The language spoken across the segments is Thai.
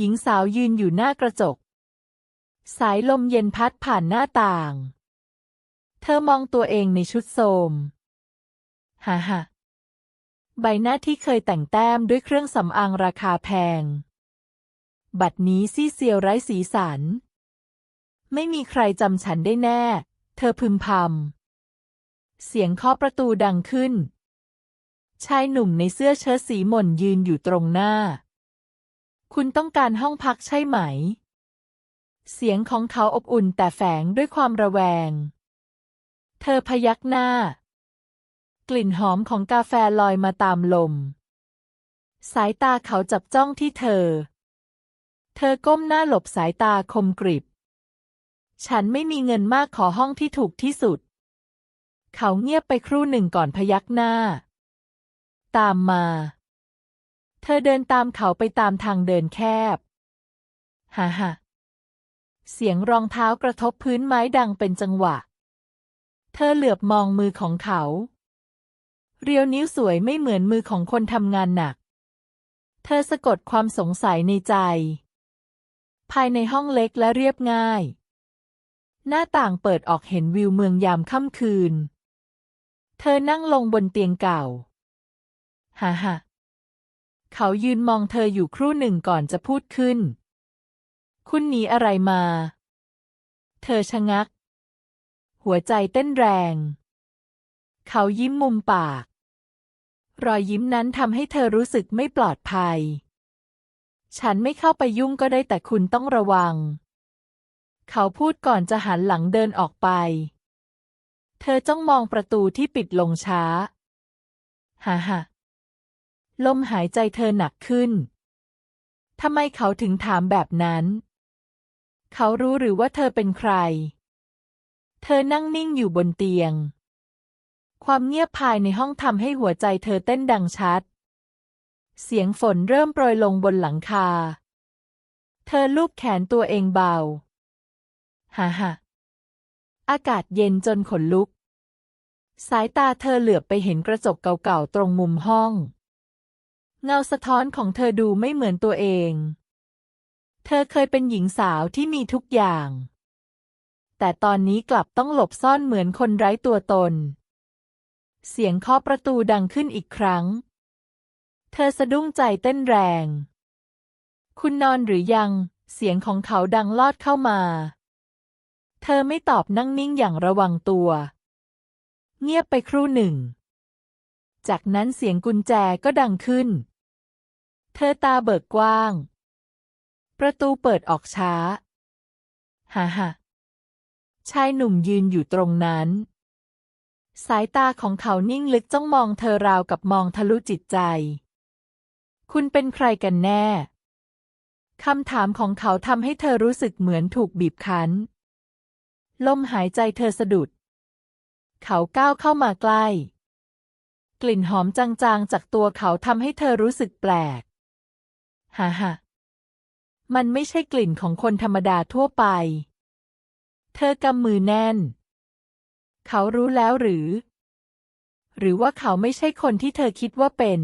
หญิงสาวยืนอยู่หน้ากระจก สายลมเย็นพัดผ่านหน้าต่าง เธอมองตัวเองในชุดโทมฮ่าฮ่าใบหน้าที่เคยแต่งแต้มด้วยเครื่องสำอางราคาแพง บัดนี้ซีเซียวไร้สีสัน ไม่มีใครจำฉันได้แน่ เธอพึมพำ เสียงเคาะประตูดังขึ้น ชายหนุ่มในเสื้อเชิ้ตสีหม่นยืนอยู่ตรงหน้า คุณต้องการห้องพักใช่ไหม เสียงของเขาอบอุ่นแต่แฝงด้วยความระแวง เธอพยักหน้า กลิ่นหอมของกาแฟลอยมาตามลม สายตาเขาจับจ้องที่เธอ เธอก้มหน้าหลบสายตาคมกริบ ฉันไม่มีเงินมากขอห้องที่ถูกที่สุด เขาเงียบไปครู่หนึ่งก่อนพยักหน้า ตามมา เธอเดินตามเขาไปตามทางเดินแคบ ฮ่าฮ่าเสียงรองเท้ากระทบพื้นไม้ดังเป็นจังหวะ เธอเหลือบมองมือของเขา เรียวนิ้วสวยไม่เหมือนมือของคนทำงานหนัก เธอสะกดความสงสัยในใจ ภายในห้องเล็กและเรียบง่าย หน้าต่างเปิดออกเห็นวิวเมืองยามค่ำคืน เธอนั่งลงบนเตียงเก่า ฮ่าฮ่า เขายืนมองเธออยู่ครู่หนึ่งก่อนจะพูดขึ้น คุณหนีอะไรมา เธอชะงัก หัวใจเต้นแรง เขายิ้มมุมปาก รอยยิ้มนั้นทำให้เธอรู้สึกไม่ปลอดภัย ฉันไม่เข้าไปยุ่งก็ได้แต่คุณต้องระวัง เขาพูดก่อนจะหันหลังเดินออกไป เธอจ้องมองประตูที่ปิดลงช้า ฮ่าฮ่า ลมหายใจเธอหนักขึ้น ทำไมเขาถึงถามแบบนั้น เขารู้หรือว่าเธอเป็นใคร เธอนั่งนิ่งอยู่บนเตียง ความเงียบภายในห้องทำให้หัวใจเธอเต้นดังชัด เสียงฝนเริ่มโปรยลงบนหลังคา เธอลูบแขนตัวเองเบา ฮ่าฮ่าอากาศเย็นจนขนลุก สายตาเธอเหลือบไปเห็นกระจกเก่าๆตรงมุมห้อง เงาสะท้อนของเธอดูไม่เหมือนตัวเอง เธอเคยเป็นหญิงสาวที่มีทุกอย่าง แต่ตอนนี้กลับต้องหลบซ่อนเหมือนคนไร้ตัวตน เสียงเคาะประตูดังขึ้นอีกครั้ง เธอสะดุ้งใจเต้นแรง คุณนอนหรือยัง เสียงของเขาดังลอดเข้ามา เธอไม่ตอบนั่งนิ่งอย่างระวังตัว เงียบไปครู่หนึ่ง จากนั้นเสียงกุญแจก็ดังขึ้น เธอตาเบิกกว้าง ประตูเปิดออกช้า ฮ่าฮ่าชายหนุ่มยืนอยู่ตรงนั้น สายตาของเขานิ่งลึกจ้องมองเธอราวกับมองทะลุจิตใจ คุณเป็นใครกันแน่ คำถามของเขาทำให้เธอรู้สึกเหมือนถูกบีบคั้น ลมหายใจเธอสะดุด เขาก้าวเข้ามาใกล้ กลิ่นหอมจางๆ จากตัวเขาทำให้เธอรู้สึกแปลก ฮ่าฮ่ามันไม่ใช่กลิ่นของคนธรรมดาทั่วไป เธอกำมือแน่น เขารู้แล้วหรือ หรือว่าเขาไม่ใช่คนที่เธอคิดว่าเป็น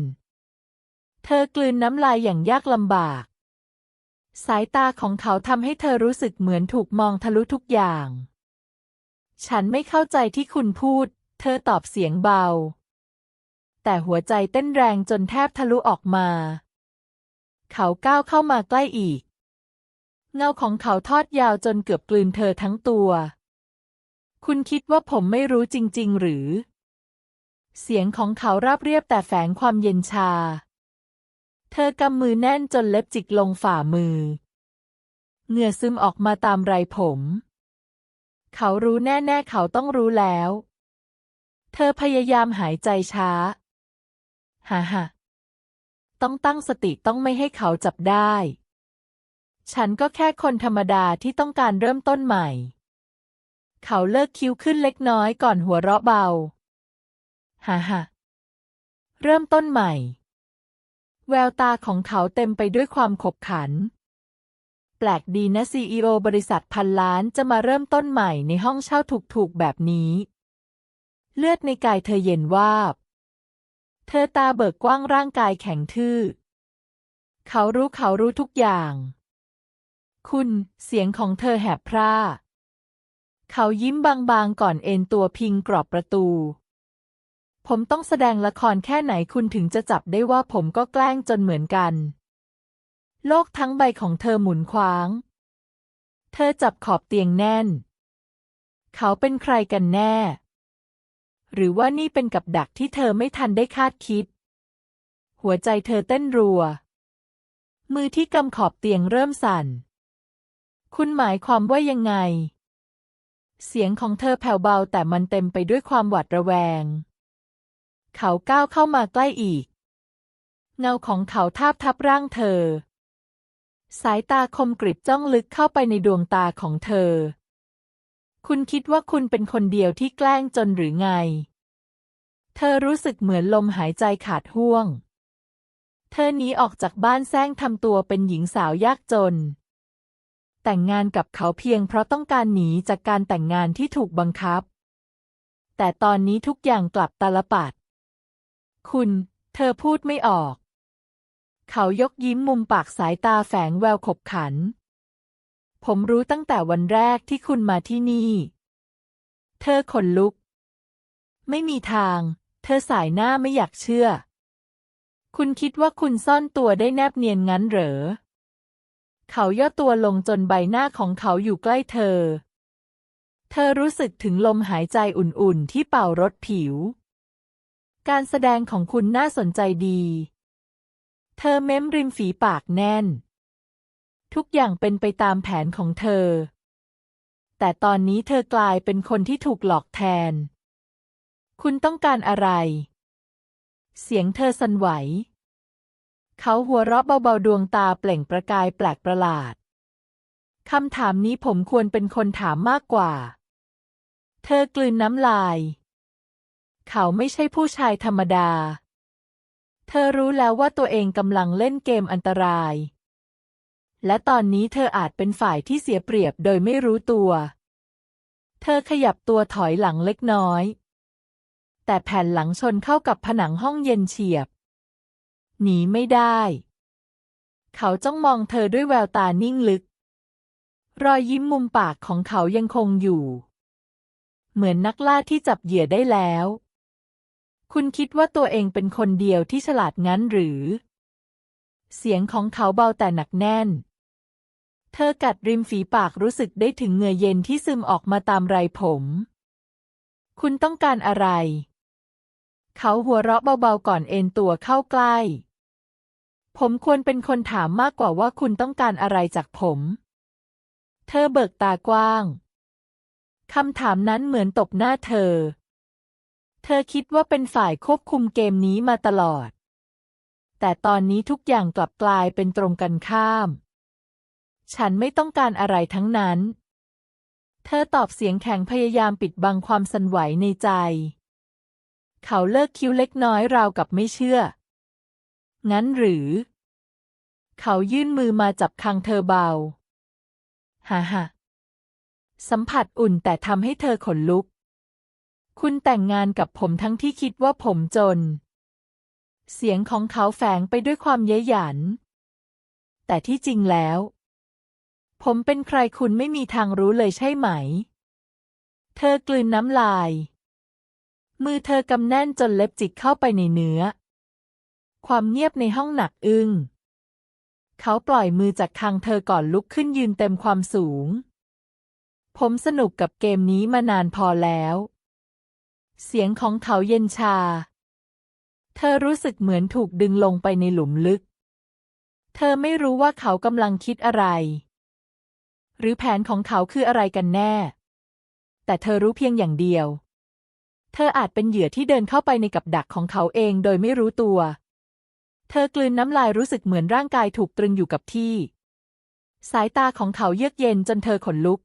เธอกลืนน้ำลายอย่างยากลำบาก สายตาของเขาทำให้เธอรู้สึกเหมือนถูกมองทะลุทุกอย่าง ฉันไม่เข้าใจที่คุณพูด เธอตอบเสียงเบา แต่หัวใจเต้นแรงจนแทบทะลุออกมา เขาก้าวเข้ามาใกล้อีก เงาของเขาทอดยาวจนเกือบกลืนเธอทั้งตัว คุณคิดว่าผมไม่รู้จริง ๆ หรือ เสียงของเขาราบเรียบแต่แฝงความเย็นชา เธอกำมือแน่นจนเล็บจิกลงฝ่ามือ เหงื่อซึมออกมาตามไรผม เขารู้แน่ ๆ เขาต้องรู้แล้ว เธอพยายามหายใจช้า ฮ่าฮ่าต้องตั้งสติต้องไม่ให้เขาจับได้ ฉันก็แค่คนธรรมดาที่ต้องการเริ่มต้นใหม่ เขาเลิกคิ้วขึ้นเล็กน้อยก่อนหัวเราะเบา ฮ่าฮ่าเริ่มต้นใหม่ แววตาของเขาเต็มไปด้วยความขบขัน แปลกดีนะซีอีโอบริษัทพันล้านจะมาเริ่มต้นใหม่ในห้องเช่าถูกๆแบบนี้ เลือดในกายเธอเย็นวาบ เธอตาเบิกกว้างร่างกายแข็งทื่อ เขารู้เขารู้ทุกอย่าง คุณเสียงของเธอแหบพร่า เขายิ้มบางๆก่อนเอนตัวพิงกรอบประตู ผมต้องแสดงละครแค่ไหนคุณถึงจะจับได้ว่าผมก็แกล้งจนเหมือนกัน โลกทั้งใบของเธอหมุนคว้าง เธอจับขอบเตียงแน่น เขาเป็นใครกันแน่ หรือว่านี่เป็นกับดักที่เธอไม่ทันได้คาดคิด หัวใจเธอเต้นรัว มือที่กำขอบเตียงเริ่มสั่น คุณหมายความว่ายังไง เสียงของเธอแผ่วเบาแต่มันเต็มไปด้วยความหวาดระแวง เขาก้าวเข้ามาใกล้อีก เงาของเขาทาบทับร่างเธอ สายตาคมกริบจ้องลึกเข้าไปในดวงตาของเธอ คุณคิดว่าคุณเป็นคนเดียวที่แกล้งจนหรือไง เธอรู้สึกเหมือนลมหายใจขาดห่วง เธอหนีออกจากบ้านแซงทำตัวเป็นหญิงสาวยากจน แต่งงานกับเขาเพียงเพราะต้องการหนีจากการแต่งงานที่ถูกบังคับ แต่ตอนนี้ทุกอย่างกลับตาลปัด คุณ เธอพูดไม่ออก เขายกยิ้มมุมปากสายตาแฝงแววขบขัน ผมรู้ตั้งแต่วันแรกที่คุณมาที่นี่ เธอขนลุก ไม่มีทาง เธอสายหน้าไม่อยากเชื่อ คุณคิดว่าคุณซ่อนตัวได้แนบเนียนงั้นเหรอ เขาย่อตัวลงจนใบหน้าของเขาอยู่ใกล้เธอ เธอรู้สึกถึงลมหายใจอุ่นๆที่เป่ารถผิว การแสดงของคุณน่าสนใจดี เธอเม้มริมฝีปากแน่น ทุกอย่างเป็นไปตามแผนของเธอ แต่ตอนนี้เธอกลายเป็นคนที่ถูกหลอกแทน คุณต้องการอะไร เสียงเธอสั่นไหว เขาหัวเราะเบาๆดวงตาเปล่งประกายแปลกประหลาดคำถามนี้ผมควรเป็นคนถามมากกว่า เธอกลืนน้ำลาย เขาไม่ใช่ผู้ชายธรรมดา เธอรู้แล้วว่าตัวเองกำลังเล่นเกมอันตราย และตอนนี้เธออาจเป็นฝ่ายที่เสียเปรียบโดยไม่รู้ตัว เธอขยับตัวถอยหลังเล็กน้อย แต่แผ่นหลังชนเข้ากับผนังห้องเย็นเฉียบ หนีไม่ได้ เขาจ้องมองเธอด้วยแววตานิ่งลึก รอยยิ้มมุมปากของเขายังคงอยู่ เหมือนนักล่าที่จับเหยื่อได้แล้ว คุณคิดว่าตัวเองเป็นคนเดียวที่ฉลาดงั้นหรือเสียงของเขาเบาแต่หนักแน่น เธอกัดริมฝีปากรู้สึกได้ถึงเหงื่อเย็นที่ซึมออกมาตามไรผม คุณต้องการอะไร เขาหัวเราะเบาๆก่อนเอนตัวเข้าใกล้ ผมควรเป็นคนถามมากกว่าว่าคุณต้องการอะไรจากผม เธอเบิกตากว้าง คำถามนั้นเหมือนตบหน้าเธอ เธอคิดว่าเป็นฝ่ายควบคุมเกมนี้มาตลอด แต่ตอนนี้ทุกอย่างกลับกลายเป็นตรงกันข้าม ฉันไม่ต้องการอะไรทั้งนั้น เธอตอบเสียงแข็งพยายามปิดบังความสั่นไหวในใจ เขาเลิกคิ้วเล็กน้อยราวกับไม่เชื่อ งั้นหรือ เขายื่นมือมาจับคางเธอเบา ฮ่าฮ่าสัมผัสอุ่นแต่ทำให้เธอขนลุก คุณแต่งงานกับผมทั้งที่คิดว่าผมจน เสียงของเขาแฝงไปด้วยความเย้ยหยัน แต่ที่จริงแล้ว ผมเป็นใครคุณไม่มีทางรู้เลยใช่ไหม เธอกลืนน้ำลาย มือเธอกำแน่นจนเล็บจิกเข้าไปในเนื้อ ความเงียบในห้องหนักอึ้ง เขาปล่อยมือจากคางเธอก่อนลุกขึ้นยืนเต็มความสูง ผมสนุกกับเกมนี้มานานพอแล้ว เสียงของเขาเย็นชา เธอรู้สึกเหมือนถูกดึงลงไปในหลุมลึก เธอไม่รู้ว่าเขากำลังคิดอะไร หรือแผนของเขาคืออะไรกันแน่ แต่เธอรู้เพียงอย่างเดียว เธออาจเป็นเหยื่อที่เดินเข้าไปในกับดักของเขาเองโดยไม่รู้ตัว เธอกลืนน้ำลายรู้สึกเหมือนร่างกายถูกตรึงอยู่กับที่ สายตาของเขาเยือกเย็นจนเธอขนลุก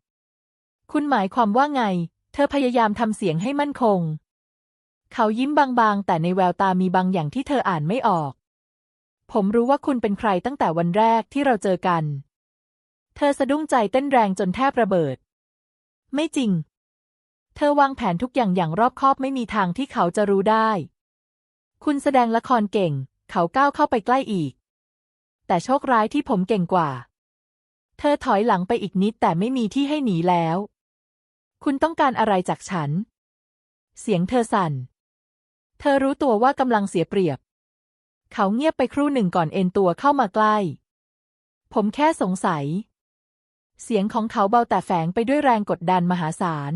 คุณหมายความว่าไง เธอพยายามทำเสียงให้มั่นคง เขายิ้มบางๆ แต่ในแววตามีบางอย่างที่เธออ่านไม่ออก ผมรู้ว่าคุณเป็นใครตั้งแต่วันแรกที่เราเจอกัน เธอสะดุ้งใจเต้นแรงจนแทบระเบิด ไม่จริง เธอวางแผนทุกอย่างอย่างรอบคอบไม่มีทางที่เขาจะรู้ได้ คุณแสดงละครเก่ง เขาก้าวเข้าไปใกล้อีก แต่โชคร้ายที่ผมเก่งกว่า เธอถอยหลังไปอีกนิดแต่ไม่มีที่ให้หนีแล้ว คุณต้องการอะไรจากฉัน เสียงเธอสั่น เธอรู้ตัวว่ากำลังเสียเปรียบ เขาเงียบไปครู่หนึ่งก่อนเอ็นตัวเข้ามาใกล้ ผมแค่สงสัย เสียงของเขาเบาแต่แฝงไปด้วยแรงกดดันมหาศาล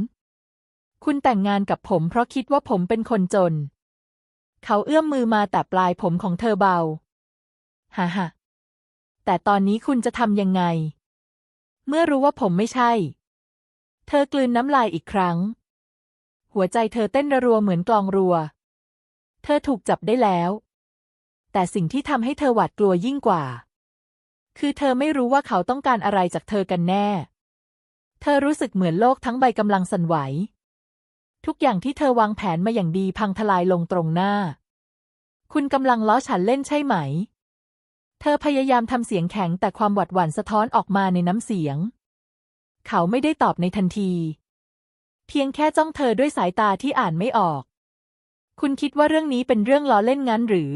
คุณแต่งงานกับผมเพราะคิดว่าผมเป็นคนจน เขาเอื้อมมือมาแต่ปลายผมของเธอเบา ฮ่าฮ่าแต่ตอนนี้คุณจะทำยังไง เมื่อรู้ว่าผมไม่ใช่ เธอกลืนน้ำลายอีกครั้ง หัวใจเธอเต้นระรัวเหมือนกลองรัว เธอถูกจับได้แล้ว แต่สิ่งที่ทำให้เธอหวาดกลัวยิ่งกว่า คือเธอไม่รู้ว่าเขาต้องการอะไรจากเธอกันแน่ เธอรู้สึกเหมือนโลกทั้งใบกำลังสั่นไหว ทุกอย่างที่เธอวางแผนมาอย่างดีพังทลายลงตรงหน้า คุณกำลังล้อฉันเล่นใช่ไหม เธอพยายามทำเสียงแข็งแต่ความหวาดหวั่นสะท้อนออกมาในน้ำเสียง เขาไม่ได้ตอบในทันที เพียงแค่จ้องเธอด้วยสายตาที่อ่านไม่ออก คุณคิดว่าเรื่องนี้เป็นเรื่องล้อเล่นงั้นหรือ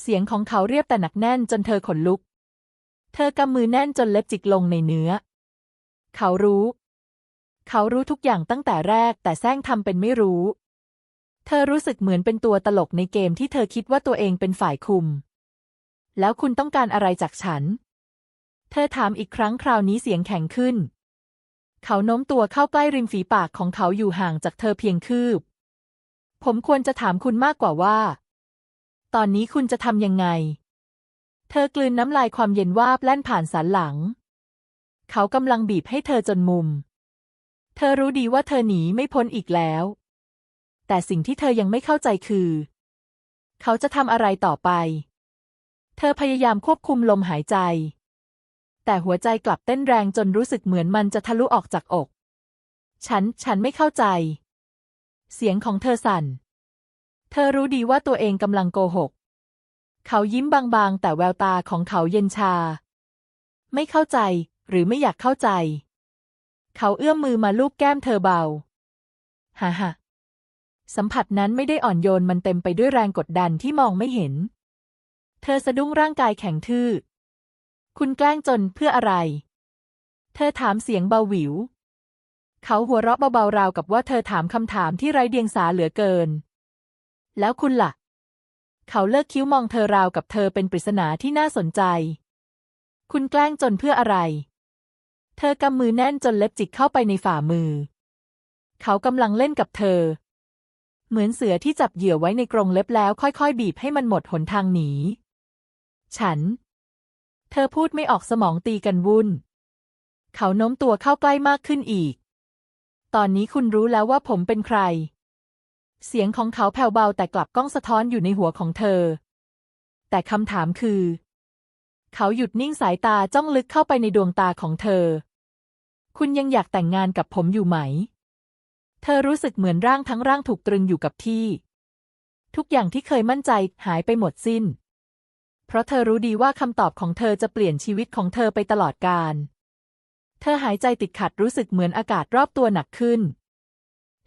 เสียงของเขาเรียบแต่หนักแน่นจนเธอขนลุก เธอกำมือแน่นจนเล็บจิกลงในเนื้อ เขารู้ เขารู้ทุกอย่างตั้งแต่แรกแต่แซงทำเป็นไม่รู้ เธอรู้สึกเหมือนเป็นตัวตลกในเกมที่เธอคิดว่าตัวเองเป็นฝ่ายคุม แล้วคุณต้องการอะไรจากฉัน เธอถามอีกครั้งคราวนี้เสียงแข็งขึ้น เขาโน้มตัวเข้าใกล้ริมฝีปากของเขาอยู่ห่างจากเธอเพียงคืบ ผมควรจะถามคุณมากกว่าว่า ตอนนี้คุณจะทำยังไง เธอกลืนน้ำลายความเย็นวาบแล่นผ่านสันหลัง เขากำลังบีบให้เธอจนมุม เธอรู้ดีว่าเธอหนีไม่พ้นอีกแล้ว แต่สิ่งที่เธอยังไม่เข้าใจคือ เขาจะทำอะไรต่อไป เธอพยายามควบคุมลมหายใจ แต่หัวใจกลับเต้นแรงจนรู้สึกเหมือนมันจะทะลุออกจากอก ฉัน ฉันไม่เข้าใจ เสียงของเธอสั่น เธอรู้ดีว่าตัวเองกำลังโกหก เขายิ้มบางๆ แต่แววตาของเขาเย็นชา ไม่เข้าใจหรือไม่อยากเข้าใจ เขาเอื้อมมือมาลูบแก้มเธอเบาฮ่าฮ่าสัมผัสนั้นไม่ได้อ่อนโยนมันเต็มไปด้วยแรงกดดันที่มองไม่เห็น เธอสะดุ้งร่างกายแข็งทื่อ คุณแกล้งจนเพื่ออะไร เธอถามเสียงเบาหวิว เขาหัวเราะเบาๆราวกับว่าเธอถามคำถามที่ไร้เดียงสาเหลือเกิน แล้วคุณล่ะ เขาเลิกคิ้วมองเธอราวกับเธอเป็นปริศนาที่น่าสนใจ คุณแกล้งจนเพื่ออะไร เธอกำมือแน่นจนเล็บจิกเข้าไปในฝ่ามือ เขากำลังเล่นกับเธอ เหมือนเสือที่จับเหยื่อไว้ในกรงเล็บแล้วค่อยๆ บีบให้มันหมดหนทางหนี ฉัน เธอพูดไม่ออกสมองตีกันวุ่น เขาโน้มตัวเข้าใกล้มากขึ้นอีก ตอนนี้คุณรู้แล้วว่าผมเป็นใคร เสียงของเขาแผ่วเบาแต่กลับก้องสะท้อนอยู่ในหัวของเธอ แต่คำถามคือ เขาหยุดนิ่งสายตาจ้องลึกเข้าไปในดวงตาของเธอ คุณยังอยากแต่งงานกับผมอยู่ไหม เธอรู้สึกเหมือนร่างทั้งร่างถูกตรึงอยู่กับที่ ทุกอย่างที่เคยมั่นใจหายไปหมดสิ้น เพราะเธอรู้ดีว่าคำตอบของเธอจะเปลี่ยนชีวิตของเธอไปตลอดกาลเธอหายใจติดขัดรู้สึกเหมือนอากาศรอบตัวหนักขึ้น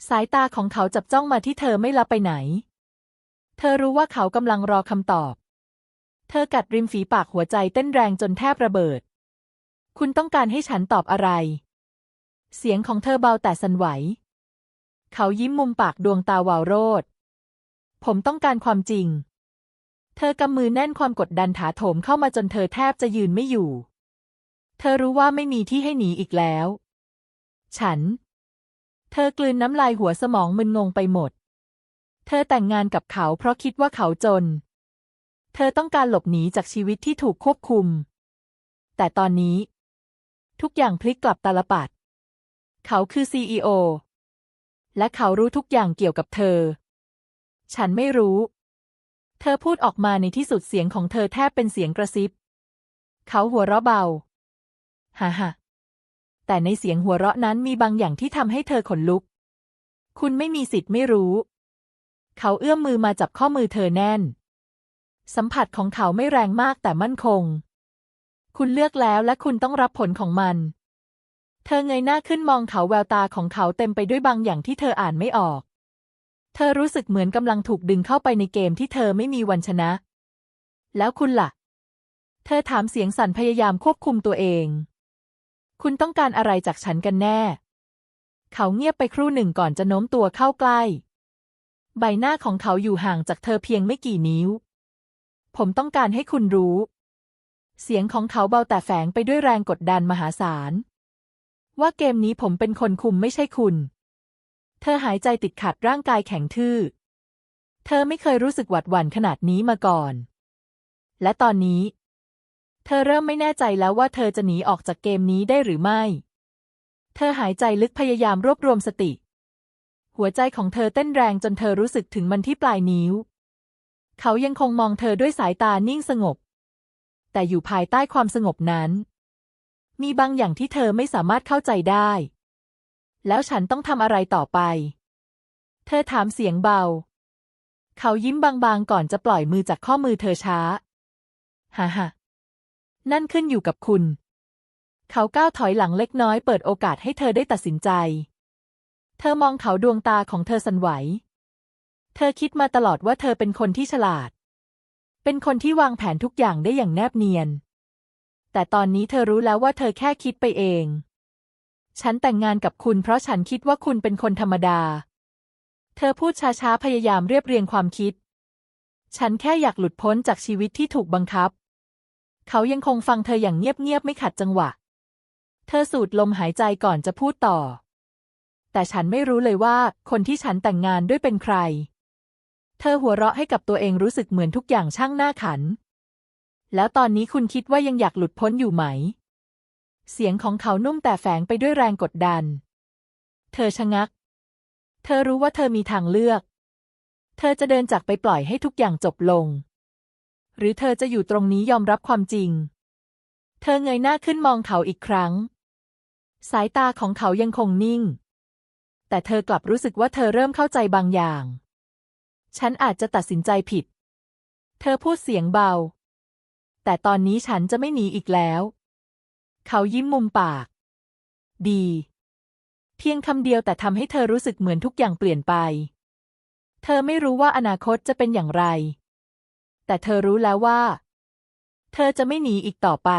สายตาของเขาจับจ้องมาที่เธอไม่ละไปไหน เธอรู้ว่าเขากำลังรอคำตอบ เธอกัดริมฝีปากหัวใจเต้นแรงจนแทบระเบิด คุณต้องการให้ฉันตอบอะไร เสียงของเธอเบาแต่สั่นไหว เขายิ้มมุมปากดวงตาวาวโรด ผมต้องการความจริง เธอกำมือแน่นความกดดันถาโถมเข้ามาจนเธอแทบจะยืนไม่อยู่ เธอรู้ว่าไม่มีที่ให้หนีอีกแล้ว ฉัน เธอกลืนน้ำลายหัวสมองมึนงงไปหมด เธอแต่งงานกับเขาเพราะคิดว่าเขาจน เธอต้องการหลบหนีจากชีวิตที่ถูกควบคุม แต่ตอนนี้ ทุกอย่างพลิกกลับตาลปัด เขาคือซีอและเขารู้ทุกอย่างเกี่ยวกับเธอ ฉันไม่รู้ เธอพูดออกมาในที่สุดเสียงของเธอแทบเป็นเสียงกระซิบ เขาหัวเราะเบา ฮ่าฮ่า แต่ในเสียงหัวเราะนั้นมีบางอย่างที่ทำให้เธอขนลุก คุณไม่มีสิทธิ์ไม่รู้ เขาเอื้อมมือมาจับข้อมือเธอแน่น สัมผัสของเขาไม่แรงมากแต่มั่นคง คุณเลือกแล้วและคุณต้องรับผลของมัน เธอเงยหน้าขึ้นมองเขาแววตาของเขาเต็มไปด้วยบางอย่างที่เธออ่านไม่ออก เธอรู้สึกเหมือนกำลังถูกดึงเข้าไปในเกมที่เธอไม่มีวันชนะ แล้วคุณล่ะ เธอถามเสียงสั่นพยายามควบคุมตัวเอง คุณต้องการอะไรจากฉันกันแน่ เขาเงียบไปครู่หนึ่งก่อนจะโน้มตัวเข้าใกล้ ใบหน้าของเขาอยู่ห่างจากเธอเพียงไม่กี่นิ้ว ผมต้องการให้คุณรู้ เสียงของเขาเบาแต่แฝงไปด้วยแรงกดดันมหาศาล ว่าเกมนี้ผมเป็นคนคุมไม่ใช่คุณ เธอหายใจติดขัดร่างกายแข็งทื่อ เธอไม่เคยรู้สึกหวาดหวั่นขนาดนี้มาก่อน และตอนนี้ เธอเริ่มไม่แน่ใจแล้วว่าเธอจะหนีออกจากเกมนี้ได้หรือไม่ เธอหายใจลึกพยายามรวบรวมสติ หัวใจของเธอเต้นแรงจนเธอรู้สึกถึงมันที่ปลายนิ้ว เขายังคงมองเธอด้วยสายตานิ่งสงบ แต่อยู่ภายใต้ความสงบนั้น มีบางอย่างที่เธอไม่สามารถเข้าใจได้ แล้วฉันต้องทำอะไรต่อไป เธอถามเสียงเบา เขายิ้มบางๆก่อนจะปล่อยมือจากข้อมือเธอช้า ฮ่าฮ่า นั่นขึ้นอยู่กับคุณ เขาก้าวถอยหลังเล็กน้อยเปิดโอกาสให้เธอได้ตัดสินใจ เธอมองเขาดวงตาของเธอสั่นไหว เธอคิดมาตลอดว่าเธอเป็นคนที่ฉลาด เป็นคนที่วางแผนทุกอย่างได้อย่างแนบเนียน แต่ตอนนี้เธอรู้แล้วว่าเธอแค่คิดไปเอง ฉันแต่งงานกับคุณเพราะฉันคิดว่าคุณเป็นคนธรรมดา เธอพูดช้าๆพยายามเรียบเรียงความคิด ฉันแค่อยากหลุดพ้นจากชีวิตที่ถูกบังคับ เขายังคงฟังเธออย่างเงียบๆไม่ขัดจังหวะ เธอสูดลมหายใจก่อนจะพูดต่อ แต่ฉันไม่รู้เลยว่าคนที่ฉันแต่งงานด้วยเป็นใคร เธอหัวเราะให้กับตัวเองรู้สึกเหมือนทุกอย่างช่างหน้าขัน แล้วตอนนี้คุณคิดว่ายังอยากหลุดพ้นอยู่ไหม เสียงของเขานุ่มแต่แฝงไปด้วยแรงกดดัน เธอชะงัก เธอรู้ว่าเธอมีทางเลือก เธอจะเดินจากไปปล่อยให้ทุกอย่างจบลง หรือเธอจะอยู่ตรงนี้ยอมรับความจริง เธอเงยหน้าขึ้นมองเขาอีกครั้ง สายตาของเขายังคงนิ่ง แต่เธอกลับรู้สึกว่าเธอเริ่มเข้าใจบางอย่าง ฉันอาจจะตัดสินใจผิด เธอพูดเสียงเบา แต่ตอนนี้ฉันจะไม่หนีอีกแล้ว เขายิ้มมุมปาก ดี เพียงคำเดียวแต่ทำให้เธอรู้สึกเหมือนทุกอย่างเปลี่ยนไป เธอไม่รู้ว่าอนาคตจะเป็นอย่างไร แต่เธอรู้แล้วว่า เธอจะไม่หนีอีกต่อไป